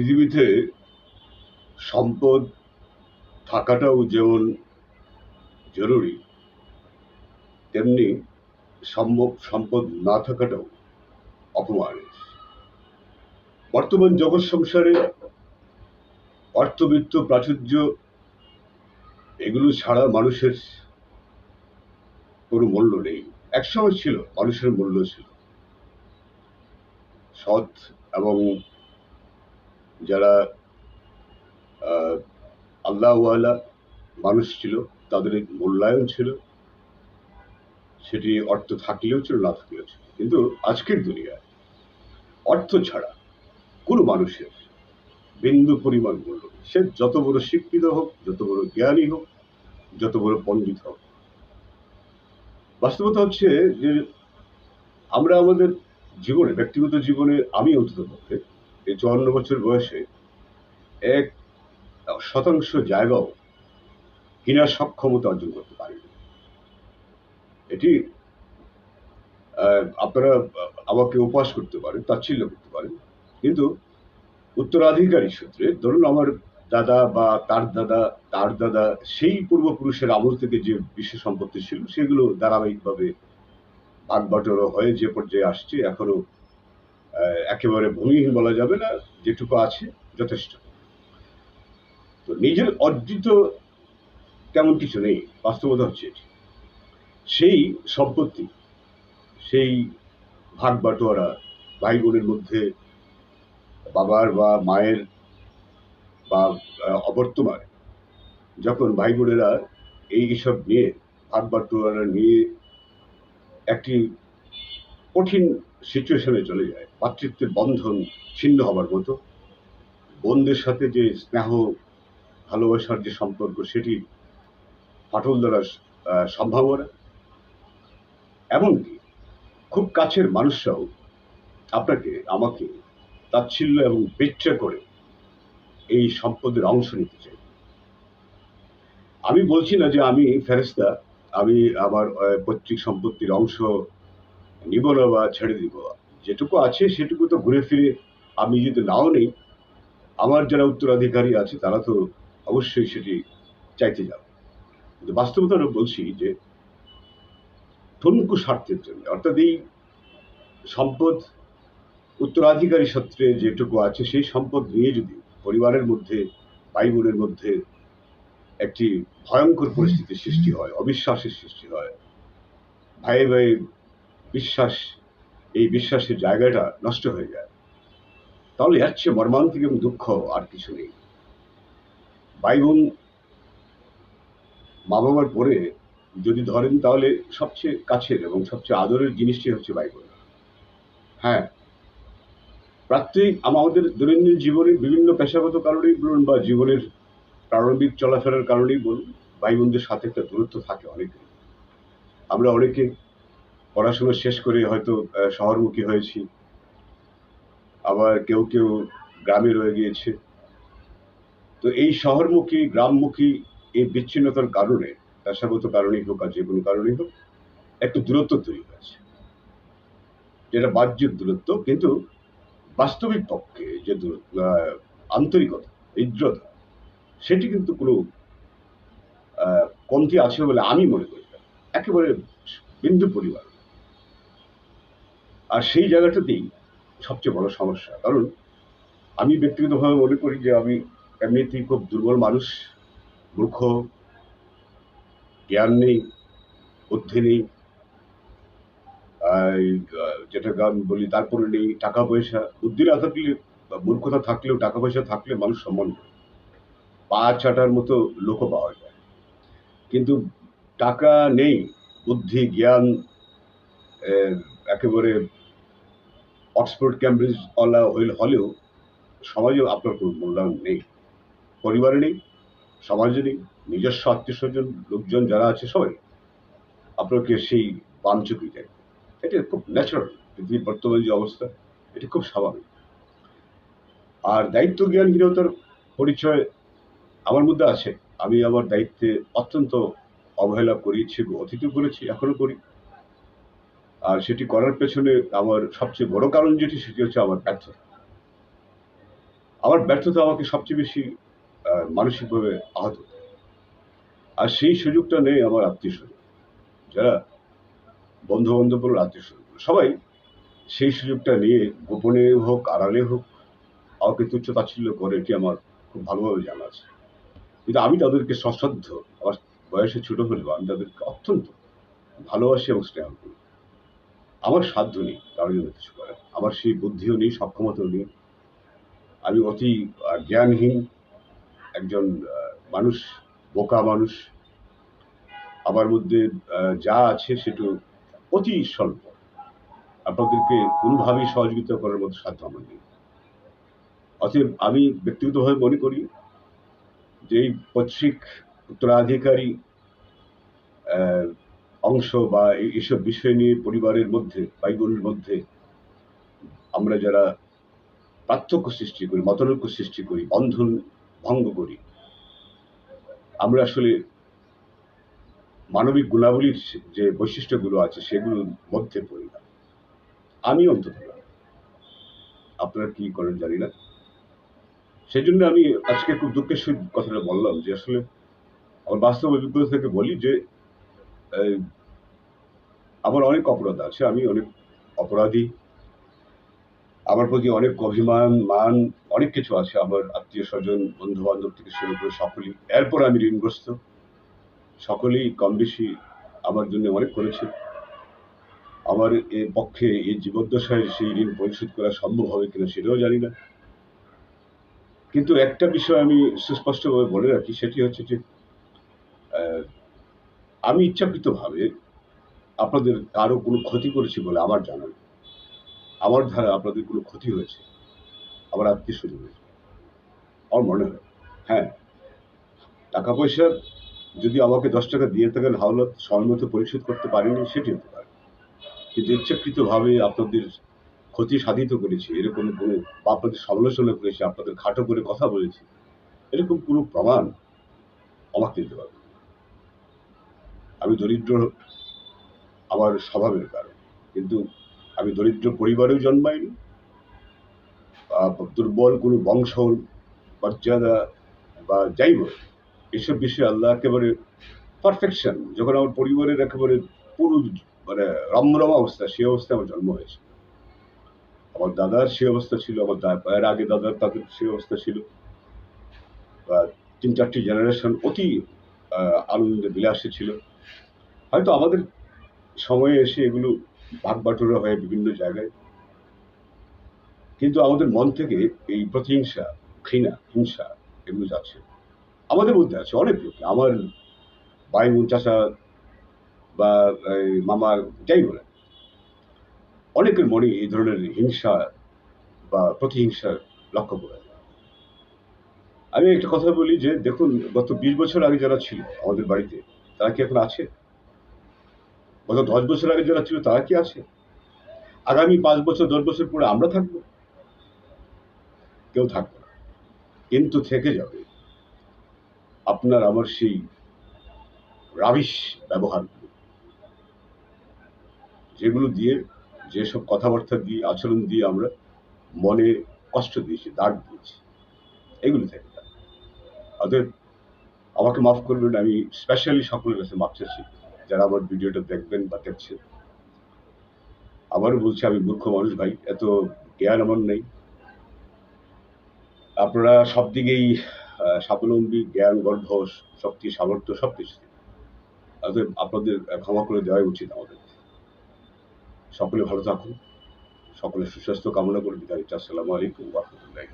পৃথিবীতে সম্পদ থাকাটাও যেমন জরুরি, তেমনি সম্ভব সম্পদ না থাকাটাও অপমানের। বর্তমান জগৎ সংসারে অর্থবিত্ত প্রাচুর্য এগুলো ছাড়া মানুষের কোনো মূল্য নেই। একসময় ছিল, মানুষের মূল্য ছিল। সৎ এবং যারা আল্লাহওয়ালা মানুষ ছিল, তাদের মূল্যায়ন ছিল। সেটি অর্থ থাকলেও ছিল, না থাকলেও ছিল। কিন্তু আজকের দুনিয়ায় অর্থ ছাড়া কোনো মানুষের বিন্দু পরিমাণ মূল্য সে যত বড় শিক্ষিত হোক, যত বড় জ্ঞানী হোক, যত বড় পণ্ডিত হোক। বাস্তবতা হচ্ছে যে আমরা আমাদের জীবনে, ব্যক্তিগত জীবনে, আমি অন্তত পক্ষে এই চুয়ান্ন বছর বয়সে এক শতাংশ জায়গাও কেনার সক্ষমতা অর্জন করতে পারিনি। এটি আপনারা আমাকে উপহাস করতে পারেন, তাচ্ছিল্য করতে পারেন, কিন্তু উত্তরাধিকারী সূত্রে ধরুন আমার দাদা বা তার দাদা তার দাদা, সেই পূর্বপুরুষের আমল থেকে যে বিশ্ব সম্পত্তি ছিল, সেগুলো ধারাবাহিকভাবে ভাগ হয়ে যে পর্যায়ে আসছে এখনও একেবারে ভূমিহীন বলা যাবে না, যেটুকু আছে যথেষ্ট। তো নিজের অর্জিত তেমন কিছু নেই, বাস্তবতা হচ্ছে এটি। সেই সম্পত্তি, সেই ভাগ বাটোয়ারা ভাই বোনের মধ্যে বাবার বা মায়ের বা অবর্তমানে যখন ভাই বোনেরা এই সব নিয়ে, ভাগ বাটোয়ারা নিয়ে একটি কঠিন সিচুয়েশনে চলে যায়। মাতৃত্বের বন্ধন ছিন্ন হবার মতো। বোনদের সাথে যে স্নেহ, ভালোবাসার যে সম্পর্ক, সেটি ফাটল দ্বারা সম্ভাবনা এমনকি খুব কাছের মানুষরাও আপনাকে, আমাকে তাচ্ছিল্য এবং বেচ্চা করে এই সম্পদের অংশ নিতে চাই আমি বলছি না যে আমি ফেরেস্তা আমি আমার পৈতৃক সম্পত্তির অংশ নিব না বা ছেড়ে দিব। যেটুকু আছে সেটুকু তো ঘুরে ফিরে আমি যদি নাও নেই, আমার যারা উত্তরাধিকারী আছে তারা তো অবশ্যই সেটি চাইতে যাবে। কিন্তু বাস্তবতা বলছি যে ঠুনকু স্বার্থের জন্য, অর্থাৎ এই সম্পদ উত্তরাধিকারী সূত্রে যেটুকু আছে সেই সম্পদ নিয়ে যদি পরিবারের মধ্যে ভাই বোনের মধ্যে একটি ভয়ঙ্কর পরিস্থিতির সৃষ্টি হয়, অবিশ্বাসের সৃষ্টি হয় ভাই ভাই বিশ্বাস, এই বিশ্বাসের জায়গাটা নষ্ট হয়ে যায়। তাহলে চেয়ে মর্মান্তিক এবং দুঃখ আর কিছু নেই। ভাই বোন মা বাবার পরে যদি ধরেন তাহলে সবচেয়ে কাছের এবং সবচেয়ে আদরের জিনিসটি হচ্ছে ভাই বোন হ্যাঁ প্রাত্যিক আমাদের দৈনন্দিন জীবনের বিভিন্ন পেশাগত কারণেই বলুন বা জীবনের প্রারম্ভিক চলাফেরার কারণেই বলুন ভাই বোনদের সাথে একটা দূরত্ব থাকে অনেকে আমরা অনেকে পড়াশোনা শেষ করে হয়তো শহরমুখী হয়েছি। আবার কেউ কেউ গ্রামে রয়ে গিয়েছে। তো এই শহরমুখী, গ্রামমুখী এই বিচ্ছিন্নতার কারণে পেশাগত কারণেই হোক আর যে কোনো কারণেই হোক, একটু দূরত্ব তৈরি হয়েছে। যেটা বাহ্যিক দূরত্ব, কিন্তু বাস্তবিক পক্ষে যে দূরত্ব আন্তরিকতা হৃদ্রতা সেটি কিন্তু কোনো কমতি আছে বলে আমি মনে করি। একেবারে বিন্দু পরিমাণ। আর সেই জায়গাটাতেই সবচেয়ে বড় সমস্যা। কারণ আমি ব্যক্তিগতভাবে মনে করি যে আমি এমনিতেই খুব দুর্বল মানুষ, মূর্খ, জ্ঞান নেই, বুদ্ধি নেই যেটা গান বলি তারপরে নেই, টাকা পয়সা। বুদ্ধি না থাকলে মূর্খতা থাকলেও, টাকা পয়সা থাকলে মানুষ সম্মান করে। পা চাটার মতো লোকও পাওয়া যায়। কিন্তু টাকা নেই, বুদ্ধি, জ্ঞান একেবারে অক্সফোর্ড ক্যামব্রিজ অলা হলেও সমাজে আপনার কোনো মূল্যায়ন নেই। পরিবারে নেই, সমাজে নেই, নিজস্ব আত্মীয় স্বজন লোকজন যারা আছে সবাই আপনাকে সেই বাঞ্চকি দেয়। এটা খুব ন্যাচারাল পৃথিবীর বর্তমান যে অবস্থা, এটি খুব স্বাভাবিক। আর দায়িত্ব জ্ঞানহীনতার পরিচয় আমার মধ্যে আছে। আমি আমার দায়িত্বে অত্যন্ত অবহেলা করিয়েছি অতীতও করেছি, এখনও করি। আর সেটি করার পেছনে আমার সবচেয়ে বড় কারণ যেটি, সেটি হচ্ছে আমার ব্যর্থতা। আমার ব্যর্থতা আমাকে সবচেয়ে বেশি মানসিকভাবে আহত। আর সেই সুযোগটা নেই আমার আত্মীয় স্বজন। যারা বন্ধু বান্ধব বলুন আত্মীয় স্বজন। সবাই সেই সুযোগটা নিয়ে গোপনে হোক, আড়ালে হোক, আমাকে তুচ্ছ তাচ্ছিল্য করে, এটি আমার খুব ভালোভাবে জানা আছে। কিন্তু আমি তাদেরকে সশ্রদ্ধ। আমার বয়সে ছোট হলেও আমি তাদেরকে অত্যন্ত ভালোবাসি এবং স্নেহ করি। আমার সাধ্য নেই কারোর জন্য কিছু করার। আমার সেই বুদ্ধিও নেই, সক্ষমতাও নেই। আমি অতি জ্ঞানহীন একজন মানুষ, বোকা মানুষ। আমার মধ্যে যা আছে সেটা অতি স্বল্প। আপনাদেরকে কোনোভাবেই সহযোগিতা করার মতো সাধ্য আমার নেই। অতএব আমি ব্যক্তিগতভাবে মনে করি যে এই পৈতৃক উত্তরাধিকারী অংশ বা এইসব বিষয় নিয়ে পরিবারের মধ্যে ভাই বোনের মধ্যে আমরা যারা পার্থক্য সৃষ্টি করি, মতনৈক্য সৃষ্টি করি, বন্ধন ভঙ্গ করি, আমরা আসলে মানবিক গুণাবলীর যে বৈশিষ্ট্যগুলো আছে সেগুলোর মধ্যে পড়ি না। আমি অন্তত আপনারা কি করেন জানি না। সেই জন্য আমি আজকে খুব দুঃখের সহিত কথাটা বললাম যে আসলে আমার বাস্তব অভিজ্ঞতা থেকে বলি যে আমার অনেক অপরাধ আছে, আমি অনেক অপরাধী। আমার প্রতি অনেক অভিমান, মান, অনেক কিছু আছে। আমার আত্মীয় স্বজন বন্ধু বান্ধব থেকে শুরু করে সকলেই। এরপর আমি ঋণগ্রস্ত। সকলেই কম বেশি আমার জন্য অনেক করেছে। আমার এ পক্ষে এই জীবদ্দশায় সেই ঋণ পরিশোধ করা সম্ভব হবে কিনা সেটাও জানি না। কিন্তু একটা বিষয় আমি সুস্পষ্টভাবে বলে রাখি, সেটি হচ্ছে যে আমি ইচ্ছাকৃতভাবে আপনাদের কারও কোনো ক্ষতি করেছি বলে আমার জানা। আমার ধারা আপনাদের কোনো ক্ষতি হয়েছে। আমার আত্মীয় স্বজনের আমার মনে হয়। হ্যাঁ। টাকা পয়সা যদি আমাকে দশ টাকা দিয়ে থাকেন, হাওলাত সময় মতো পরিশোধ করতে পারেনি সেটি হতে পারে। কিন্তু ইচ্ছাকৃতভাবে আপনাদের ক্ষতি সাধিত করেছি, এরকম কোনো বা আপনাদের সমালোচনা করেছি, আপনাদের খাটো করে কথা বলেছি, এরকম কোনো প্রমাণ আমাকে দিতে পারবে। আমি দরিদ্র আমার স্বভাবের কারণ। কিন্তু আমি দরিদ্র পরিবারেও জন্মাইনি। দুর্বল কোনো বংশ মর্যাদা বা যাই হোক এসব বিষয়ে আল্লাহ একেবারে পারফেকশন যখন আমার পরিবারের একেবারে পুরো মানে রমরমা অবস্থা সেই অবস্থায় আমার জন্ম হয়েছে। আমার দাদার সেই অবস্থা ছিল, আমার এর আগে দাদার তাদের সেই অবস্থা ছিল। বা তিন চারটি জেনারেশন অতি আনন্দে বিলাসে ছিল। হয়তো আমাদের সময়ে এসে এগুলো ভাগ বাটোরা হয়ে বিভিন্ন জায়গায়। কিন্তু আমাদের মন থেকে এই প্রতিহিংসা, ঘৃণা, হিংসা এগুলো যাচ্ছে। আমাদের মধ্যে আছে অনেক লোক। আমার ভাই বোন চাষা বা মামা, যাই বলেন। অনেকের মনে এই ধরনের হিংসা বা প্রতিহিংসার লক্ষ্য করা। আমি একটা কথা বলি যে, দেখুন, গত বিশ বছর আগে যারা ছিল আমাদের বাড়িতে, তারা কি এখন আছে? গত দশ বছর আগে যারা ছিল তারা কি আছে? আগামী পাঁচ বছর, দশ বছর পরে আমরা থাকব? কেউ থাকবে না। কিন্তু থেকে যাবে। আপনার আমার সেই রাবিশ ব্যবহারগুলো। যেগুলো দিয়ে, যেসব কথাবার্তা দিয়ে, আচরণ দিয়ে আমরা মনে কষ্ট দিয়েছি, দাগ দিয়েছি, এগুলো থেকে অতএব আমাকে মাফ করবেন, আমি স্পেশালি সকলের কাছে মাফ চাচ্ছি। যারা আমার ভিডিওটা দেখবেন বা দেখছেন। আবারও বলছি, আমি মূর্খ মানুষ ভাই, এত জ্ঞান আমার নেই। আপনারা সব দিকেই স্বাবলম্বী, জ্ঞান গর্ভ শক্তি, সামর্থ্য সব কিছু আপনাদের ক্ষমা করে দেওয়াই উচিত আমাদের। সকলে ভালো থাকুন, সকলে সুস্বাস্থ্য কামনা করে বিদায় আসসালামু আলাইকুম রহমতুল্লাহ